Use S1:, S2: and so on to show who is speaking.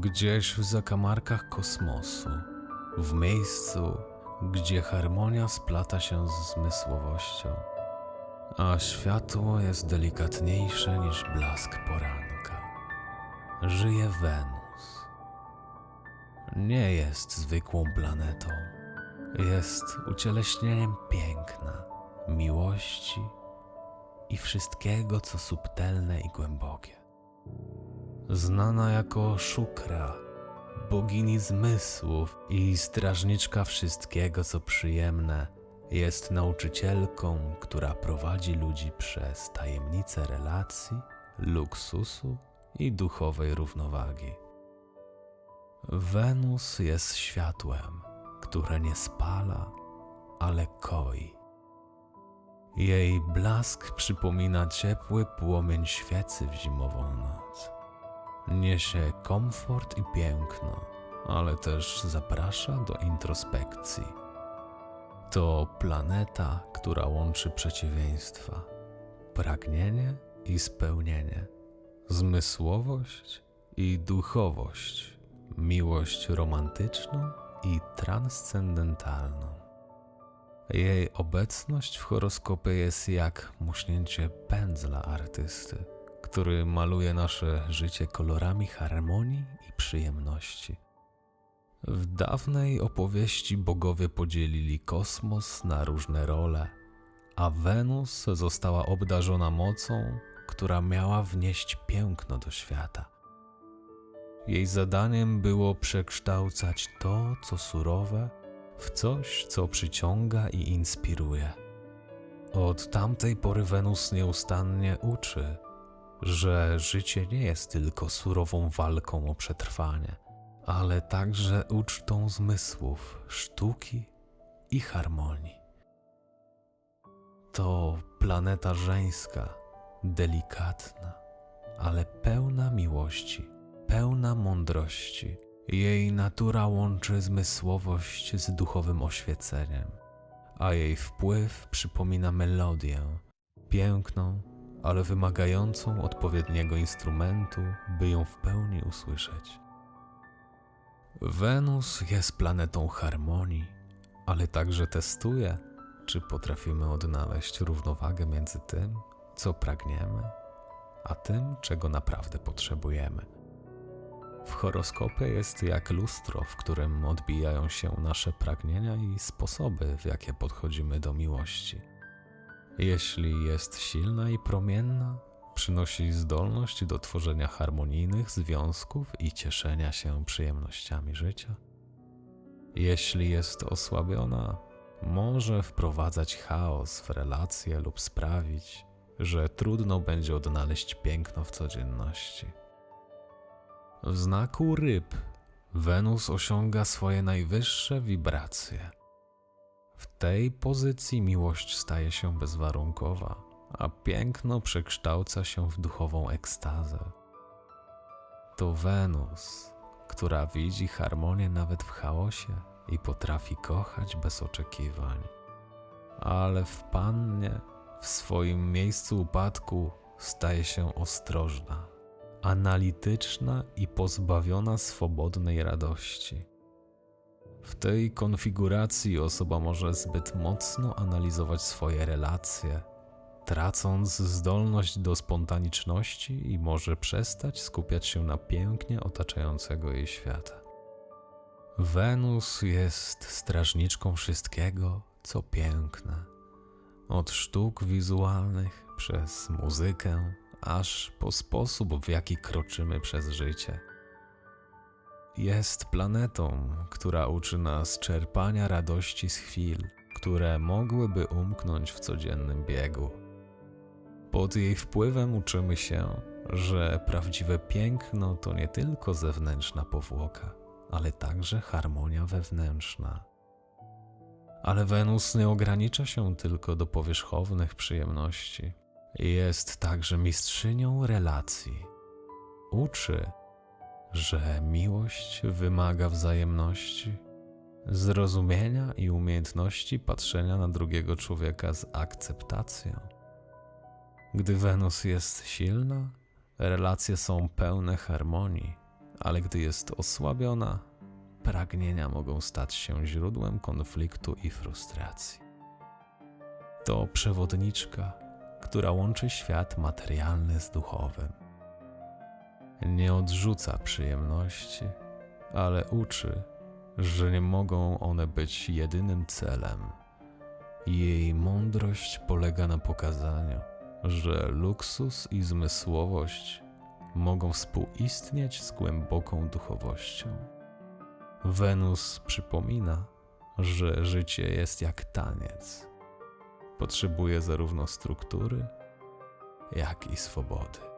S1: Gdzieś w zakamarkach kosmosu, w miejscu, gdzie harmonia splata się z zmysłowością, a światło jest delikatniejsze niż blask poranka, żyje Wenus. Nie jest zwykłą planetą, jest ucieleśnieniem piękna, miłości i wszystkiego, co subtelne i głębokie. Znana jako Szukra, bogini zmysłów i strażniczka wszystkiego, co przyjemne, jest nauczycielką, która prowadzi ludzi przez tajemnice relacji, luksusu i duchowej równowagi. Wenus jest światłem, które nie spala, ale koi. Jej blask przypomina ciepły płomień świecy w zimową noc. Niesie komfort i piękno, ale też zaprasza do introspekcji. To planeta, która łączy przeciwieństwa: pragnienie i spełnienie, zmysłowość i duchowość, miłość romantyczną i transcendentalną. Jej obecność w horoskopie jest jak muśnięcie pędzla artysty, który maluje nasze życie kolorami harmonii i przyjemności. W dawnej opowieści bogowie podzielili kosmos na różne role, a Wenus została obdarzona mocą, która miała wnieść piękno do świata. Jej zadaniem było przekształcać to, co surowe, w coś, co przyciąga i inspiruje. Od tamtej pory Wenus nieustannie uczy, że życie nie jest tylko surową walką o przetrwanie, ale także ucztą zmysłów, sztuki i harmonii. To planeta żeńska, delikatna, ale pełna miłości, pełna mądrości. Jej natura łączy zmysłowość z duchowym oświeceniem, a jej wpływ przypomina melodię, piękną, ale wymagającą odpowiedniego instrumentu, by ją w pełni usłyszeć. Wenus jest planetą harmonii, ale także testuje, czy potrafimy odnaleźć równowagę między tym, co pragniemy, a tym, czego naprawdę potrzebujemy. W horoskopie jest jak lustro, w którym odbijają się nasze pragnienia i sposoby, w jakie podchodzimy do miłości. Jeśli jest silna i promienna, przynosi zdolność do tworzenia harmonijnych związków i cieszenia się przyjemnościami życia. Jeśli jest osłabiona, może wprowadzać chaos w relacje lub sprawić, że trudno będzie odnaleźć piękno w codzienności. W znaku ryb Wenus osiąga swoje najwyższe wibracje. W tej pozycji miłość staje się bezwarunkowa, a piękno przekształca się w duchową ekstazę. To Wenus, która widzi harmonię nawet w chaosie i potrafi kochać bez oczekiwań. Ale w pannie, w swoim miejscu upadku, staje się ostrożna, analityczna i pozbawiona swobodnej radości. W tej konfiguracji osoba może zbyt mocno analizować swoje relacje, tracąc zdolność do spontaniczności i może przestać skupiać się na pięknie otaczającego jej świata. Wenus jest strażniczką wszystkiego, co piękne. Od sztuk wizualnych przez muzykę, aż po sposób, w jaki kroczymy przez życie. Jest planetą, która uczy nas czerpania radości z chwil, które mogłyby umknąć w codziennym biegu. Pod jej wpływem uczymy się, że prawdziwe piękno to nie tylko zewnętrzna powłoka, ale także harmonia wewnętrzna. Ale Wenus nie ogranicza się tylko do powierzchownych przyjemności. Jest także mistrzynią relacji. Uczy, że miłość wymaga wzajemności, zrozumienia i umiejętności patrzenia na drugiego człowieka z akceptacją. Gdy Wenus jest silna, relacje są pełne harmonii, ale gdy jest osłabiona, pragnienia mogą stać się źródłem konfliktu i frustracji. To przewodniczka, która łączy świat materialny z duchowym. Nie odrzuca przyjemności, ale uczy, że nie mogą one być jedynym celem. Jej mądrość polega na pokazaniu, że luksus i zmysłowość mogą współistnieć z głęboką duchowością. Wenus przypomina, że życie jest jak taniec. Potrzebuje zarówno struktury, jak i swobody.